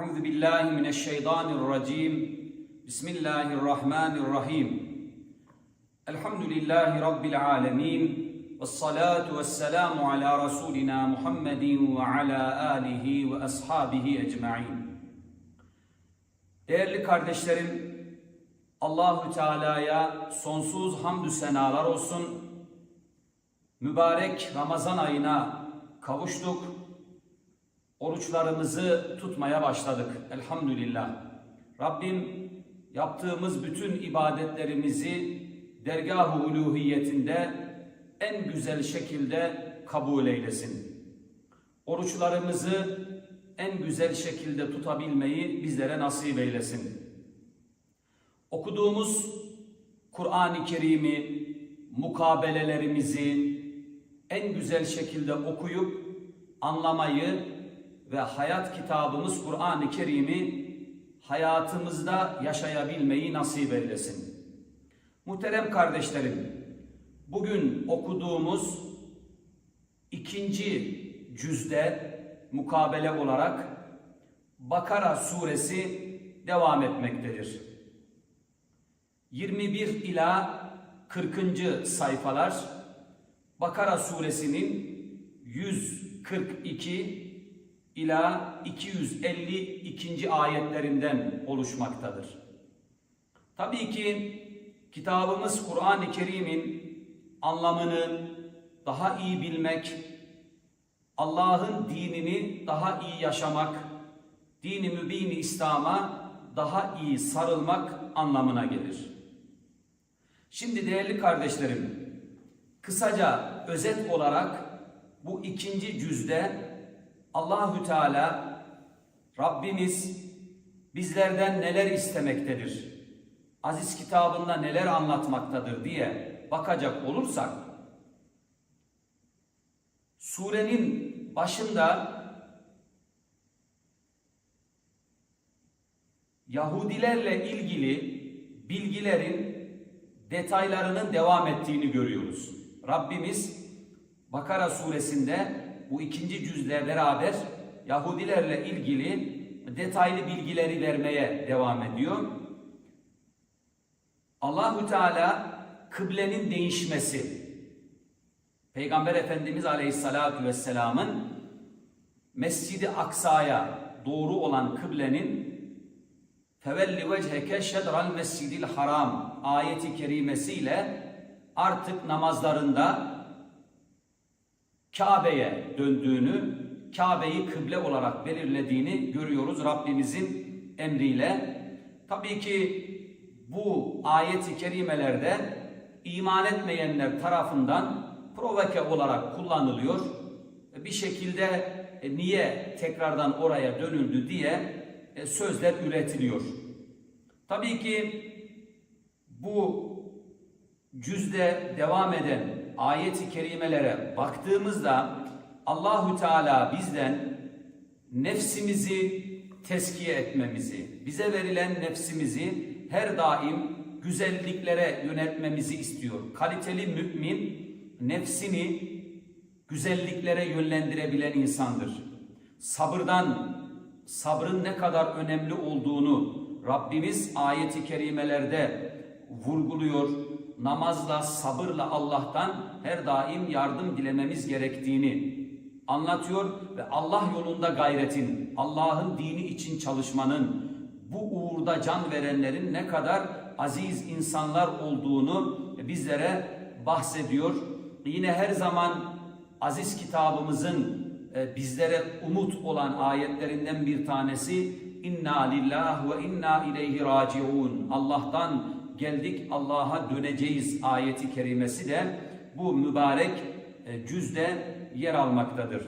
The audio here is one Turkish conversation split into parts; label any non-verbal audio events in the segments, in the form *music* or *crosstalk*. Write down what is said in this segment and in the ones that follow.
Euzu billahi mineşşeytanirracim. Bismillahirrahmanirrahim. Elhamdülillahi rabbil alamin. Vessalatu vesselamu ala rasulina Muhammedin ve ala alihi ve ashabihi ecmaîn. Değerli kardeşlerim, Allahü Teala'ya sonsuz hamdü senalar olsun. Mübarek Ramazan ayına kavuştuk Oruçlarımızı tutmaya başladık. Elhamdülillah. Rabbim yaptığımız bütün ibadetlerimizi dergah-ı uluhiyetinde en güzel şekilde kabul eylesin. Oruçlarımızı en güzel şekilde tutabilmeyi bizlere nasip eylesin. Okuduğumuz Kur'an-ı Kerim'i, mukabelelerimizi en güzel şekilde okuyup anlamayı ve hayat kitabımız Kur'an-ı Kerim'i hayatımızda yaşayabilmeyi nasip eylesin. Muhterem kardeşlerim, bugün okuduğumuz ikinci cüzde mukabele olarak Bakara suresi devam etmektedir. 21 ila 40. sayfalar Bakara suresinin 142 ila 252. ayetlerinden oluşmaktadır. Tabii ki kitabımız Kur'an-ı Kerim'in anlamını daha iyi bilmek, Allah'ın dinini daha iyi yaşamak, dini mübini İslam'a daha iyi sarılmak anlamına gelir. Şimdi değerli kardeşlerim, kısaca özet olarak bu ikinci cüzde Allahü Teala Rabbimiz bizlerden neler istemektedir? Aziz kitabında neler anlatmaktadır diye bakacak olursak surenin başında Yahudilerle ilgili bilgilerin detaylarının devam ettiğini görüyoruz. Rabbimiz Bakara suresinde bu ikinci cüzle beraber Yahudilerle ilgili detaylı bilgileri vermeye devam ediyor. Allahü Teala kıblenin değişmesi, Peygamber Efendimiz Aleyhisselatü Vesselam'ın Mescid-i Aksa'ya doğru olan kıblenin Fevelli vecheke şedral mescidil haram ayeti kerimesiyle artık namazlarında Kabe'ye döndüğünü, Kabe'yi kıble olarak belirlediğini görüyoruz Rabbimizin emriyle. Tabii ki bu ayeti kerimelerde iman etmeyenler tarafından provoke olarak kullanılıyor. Bir şekilde e, niye tekrardan oraya dönüldü diye e, sözler üretiliyor. Tabii ki bu cüzde devam eden ayet-i kerimelere baktığımızda Allahü Teala bizden nefsimizi teskiye etmemizi, bize verilen nefsimizi her daim güzelliklere yöneltmemizi istiyor. Kaliteli mümin nefsini güzelliklere yönlendirebilen insandır. Sabırdan, sabrın ne kadar önemli olduğunu Rabbimiz ayeti kerimelerde vurguluyor. Namazla, sabırla Allah'tan her daim yardım dilememiz gerektiğini anlatıyor ve Allah yolunda gayretin, Allah'ın dini için çalışmanın, bu uğurda can verenlerin ne kadar aziz insanlar olduğunu bizlere bahsediyor. Yine her zaman aziz kitabımızın e, bizlere umut olan ayetlerinden bir tanesi inna lillah ve inna ileyhi raciun. Allah'tan geldik Allah'a döneceğiz ayeti kerimesi de bu mübarek e, cüzde yer almaktadır.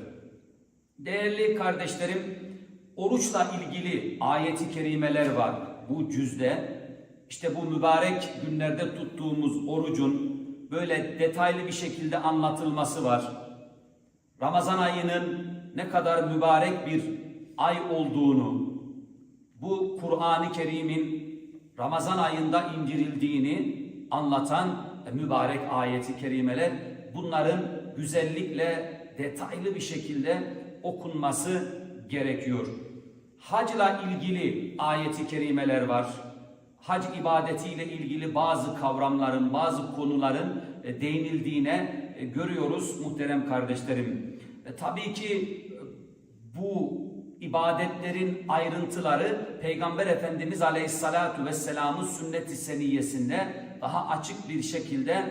Değerli kardeşlerim, oruçla ilgili ayeti kerimeler var bu cüzde. İşte bu mübarek günlerde tuttuğumuz orucun böyle detaylı bir şekilde anlatılması var. Ramazan ayının ne kadar mübarek bir ay olduğunu, bu Kur'an-ı Kerim'in Ramazan ayında indirildiğini anlatan mübarek ayeti kerimeler bunların güzellikle detaylı bir şekilde okunması gerekiyor. hacla ilgili ayeti kerimeler var. Hac ibadetiyle ilgili bazı kavramların, bazı konuların e, değinildiğine e, görüyoruz muhterem kardeşlerim. E, tabii ki e, bu ibadetlerin ayrıntıları Peygamber Efendimiz Aleyhissalatu Vesselam'ın sünnet-i seniyyesinde daha açık bir şekilde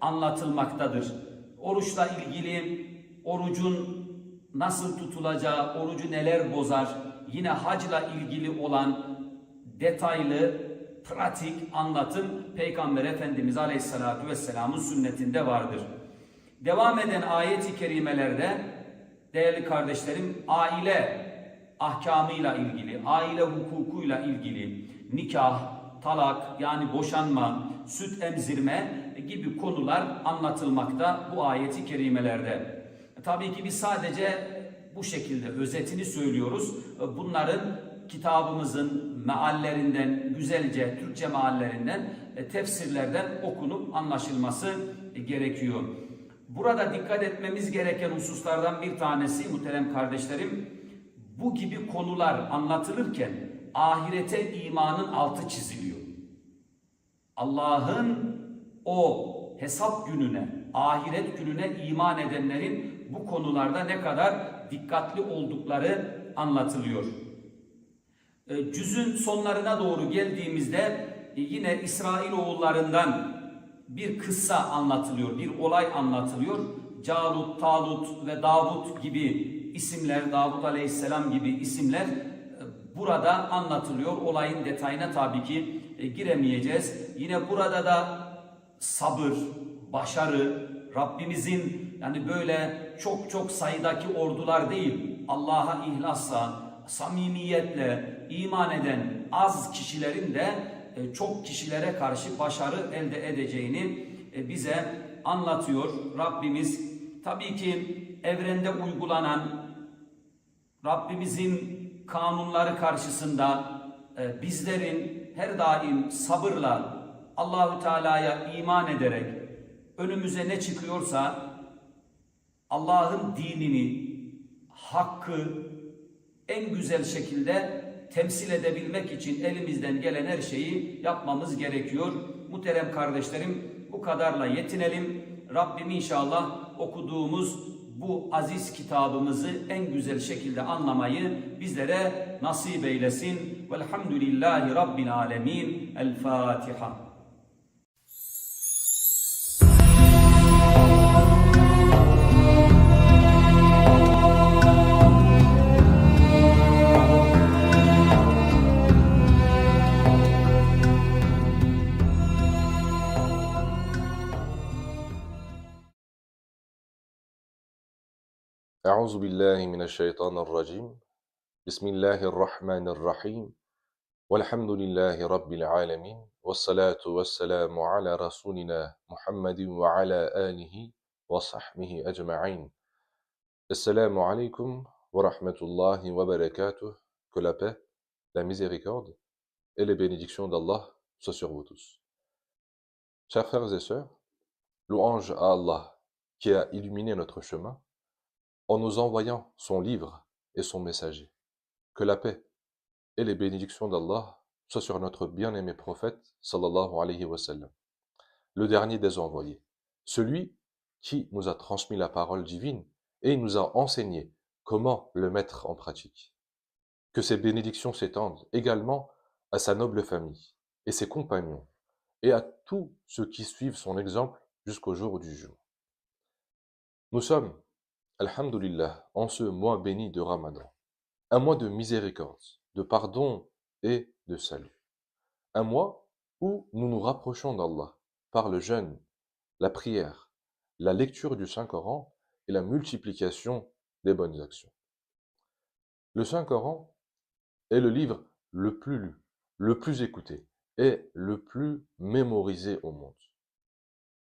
anlatılmaktadır. Oruçla ilgili orucun nasıl tutulacağı, orucu neler bozar, yine hacla ilgili olan detaylı, pratik anlatım Peygamber Efendimiz Aleyhissalatu Vesselam'ın sünnetinde vardır. Devam eden ayet-i kerimelerde değerli kardeşlerim aile ahkamıyla ilgili, aile hukukuyla ilgili, nikah, talak yani boşanma, süt emzirme gibi konular anlatılmakta bu ayeti kerimelerde. Tabii ki biz sadece bu şekilde özetini söylüyoruz. Bunların kitabımızın meallerinden, güzelce Türkçe meallerinden, e, tefsirlerden okunup anlaşılması gerekiyor. Burada dikkat etmemiz gereken hususlardan bir tanesi muhterem kardeşlerim, bu gibi konular anlatılırken ahirete imanın altı çiziliyor. Allah'ın o hesap gününe, ahiret gününe iman edenlerin bu konularda ne kadar dikkatli oldukları anlatılıyor. E, cüzün sonlarına doğru geldiğimizde e, yine İsrail oğullarından bir kıssa anlatılıyor, bir olay anlatılıyor. Calut, Talut ve Davut gibi isimler, Davut Aleyhisselam gibi isimler e, burada anlatılıyor. Olayın detayına tabii ki giremeyeceğiz. Yine burada da sabır, başarı, Rabbimizin yani böyle çok çok sayıdaki ordular değil, Allah'a ihlasla, samimiyetle iman eden az kişilerin de e, çok kişilere karşı başarı elde edeceğini e, bize anlatıyor Rabbimiz. Tabii ki evrende uygulanan Rabbimizin kanunları karşısında e, bizlerin her daim sabırla Allahü Teala'ya iman ederek önümüze ne çıkıyorsa Allah'ın dinini, hakkı en güzel şekilde temsil edebilmek için elimizden gelen her şeyi yapmamız gerekiyor. Muhterem kardeşlerim bu kadarla yetinelim. Rabbim inşallah okuduğumuz bu aziz kitabımızı en güzel şekilde anlamayı bizlere nasip eylesin. Velhamdülillahi Rabbil Alemin. El Fatiha. أعوذ بالله من الشيطان الرجيم. بسم الله الرحمن الرحيم. والحمد لله رب العالمين والصلاة والسلام على رسولنا محمد وعلى آله وصحبه أجمعين. السلام عليكم ورحمة الله وبركاته. Que la paix, la miséricorde et les bénédictions d'Allah soient sur vous tous. Chers frères et sœurs, louange à Allah qui a illuminé notre chemin en nous envoyant son livre et son messager. Que la paix et les bénédictions d'Allah soient sur notre bien-aimé prophète, sallallahu alayhi wa sallam, le dernier des envoyés, celui qui nous a transmis la parole divine et nous a enseigné comment le mettre en pratique. Que ces bénédictions s'étendent également à sa noble famille et ses compagnons et à tous ceux qui suivent son exemple jusqu'au jour du jour. Nous sommes Alhamdulillah, en ce mois béni de Ramadan, un mois de miséricorde, de pardon et de salut. Un mois où nous nous rapprochons d'Allah par le jeûne, la prière, la lecture du Saint-Coran et la multiplication des bonnes actions. Le Saint-Coran est le livre le plus lu, le plus écouté et le plus mémorisé au monde.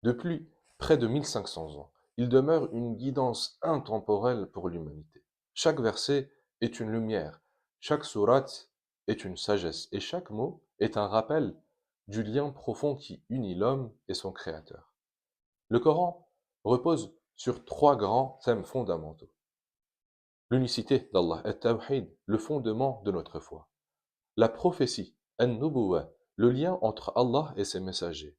Depuis près de 1500 ans, il demeure une guidance intemporelle pour l'humanité. Chaque verset est une lumière, chaque sourate est une sagesse, et chaque mot est un rappel du lien profond qui unit l'homme et son Créateur. Le Coran repose sur trois grands thèmes fondamentaux. l'unicité d'Allah, At-Tawhid, le fondement de notre foi. La prophétie, An-Nubuwa, le lien entre Allah et ses messagers.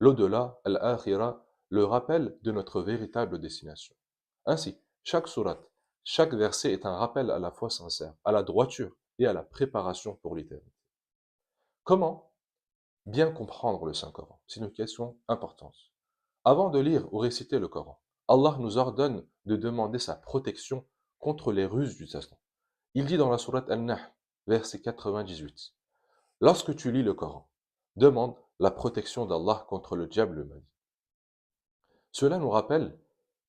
L'au-delà, Al-Akhira, le rappel de notre véritable destination. Ainsi, chaque sourate, chaque verset est un rappel à la foi sincère, à la droiture et à la préparation pour l'éternité. Comment bien comprendre le Saint-Coran? C'est une question importante. Avant de lire ou réciter le Coran, Allah nous ordonne de demander sa protection contre les ruses du Satan. Il dit dans la sourate Al-Nahl, verset 98, Lorsque tu lis le Coran, demande la protection d'Allah contre le diable maudit. Cela nous rappelle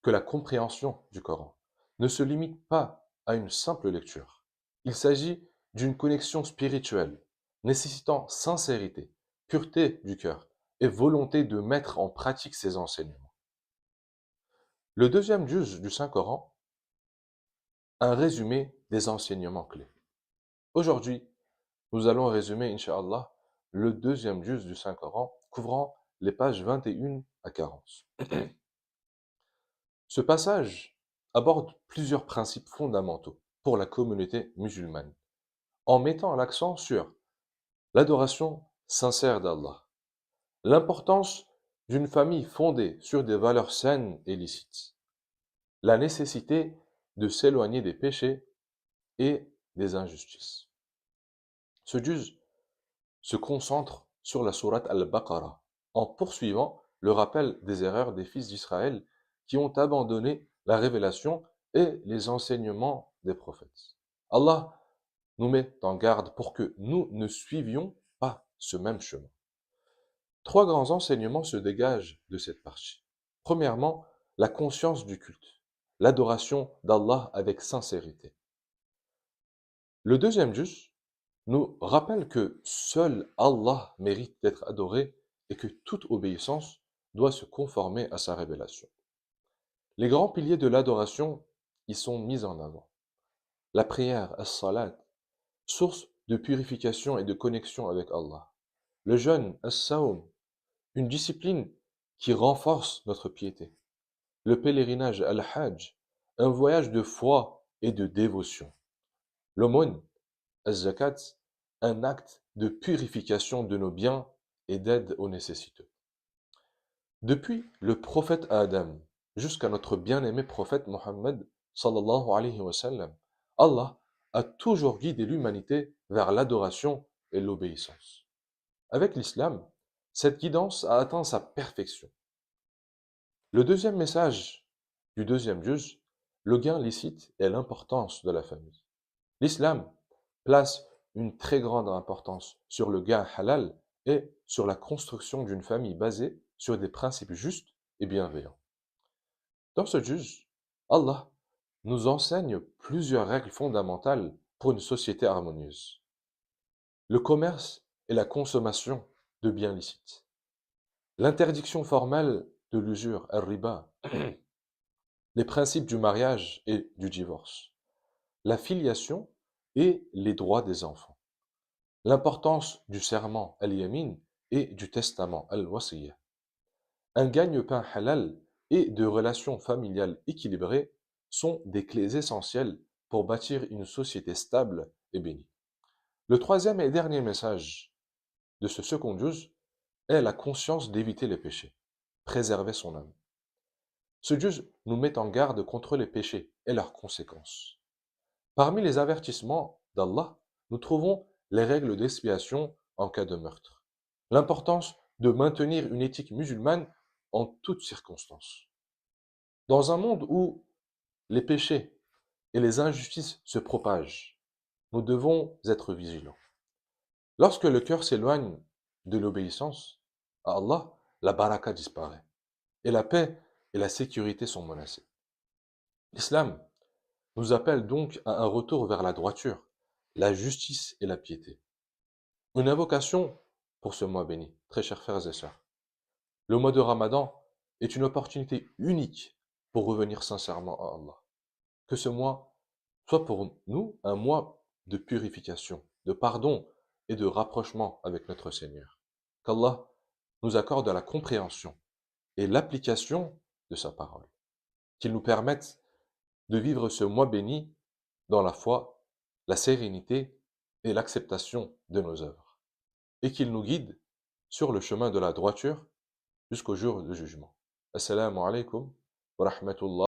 que la compréhension du Coran ne se limite pas à une simple lecture. Il s'agit d'une connexion spirituelle nécessitant sincérité, pureté du cœur et volonté de mettre en pratique ses enseignements. Le deuxième juz du Saint-Coran, un résumé des enseignements clés. Aujourd'hui, nous allons résumer, Inch'Allah, le deuxième juz du Saint-Coran, couvrant les pages 21 à 40. Ce passage aborde plusieurs principes fondamentaux pour la communauté musulmane, en mettant l'accent sur l'adoration sincère d'Allah, l'importance d'une famille fondée sur des valeurs saines et licites, la nécessité de s'éloigner des péchés et des injustices. Ce juz se concentre sur la sourate Al-Baqarah en poursuivant le rappel des erreurs des fils d'Israël qui ont abandonné la révélation et les enseignements des prophètes. Allah nous met en garde pour que nous ne suivions pas ce même chemin. Trois grands enseignements se dégagent de cette partie. Premièrement, la conscience du culte, l'adoration d'Allah avec sincérité. Le deuxième jus nous rappelle que seul Allah mérite d'être adoré et que toute obéissance doit se conformer à sa révélation. Les grands piliers de l'adoration y sont mis en avant. La prière, as-salat, source de purification et de connexion avec Allah. Le jeûne, as-sawm, une discipline qui renforce notre piété. Le pèlerinage, al-hajj, un voyage de foi et de dévotion. L'aumône, az-zakat, un acte de purification de nos biens et d'aide aux nécessiteux. Depuis le prophète Adam jusqu'à notre bien-aimé prophète Mohammed Allah a toujours guidé l'humanité vers l'adoration et l'obéissance. Avec l'islam, cette guidance a atteint sa perfection. Le deuxième message du deuxième juge, le gain licite et l'importance de la famille. L'islam place une très grande importance sur le gain halal et sur la construction d'une famille basée sur des principes justes et bienveillants. Dans ce juge, Allah nous enseigne plusieurs règles fondamentales pour une société harmonieuse. Le commerce et la consommation de biens licites. L'interdiction formelle de l'usure, riba *clears throat* Les principes du mariage et du divorce. La filiation et les droits des enfants. L'importance du serment, al-yamin, et du testament, al-wasiyya. Un gagne-pain halal et de relations familiales équilibrées sont des clés essentielles pour bâtir une société stable et bénie. Le troisième et dernier message de ce second juz est la conscience d'éviter les péchés, préserver son âme. Ce juz nous met en garde contre les péchés et leurs conséquences. Parmi les avertissements d'Allah, nous trouvons les règles d'expiation en cas de meurtre, l'importance de maintenir une éthique musulmane en toutes circonstances. Dans un monde où les péchés et les injustices se propagent, nous devons être vigilants. Lorsque le cœur s'éloigne de l'obéissance à Allah, la baraka disparaît et la paix et la sécurité sont menacées. L'islam nous appelle donc à un retour vers la droiture, la justice et la piété. Une invocation pour ce mois béni, très chers frères et sœurs. Le mois de Ramadan est une opportunité unique pour revenir sincèrement à Allah que ce mois soit pour nous un mois de purification, de pardon et de rapprochement avec notre Seigneur. Qu'Allah nous accorde la compréhension et l'application de sa parole. Qu'il nous permette de vivre ce mois béni dans la foi, la sérénité et l'acceptation de nos œuvres, et qu'il nous guide sur le chemin de la droiture jusqu'au jour du jugement. Assalamu alaikum wa rahmatullah.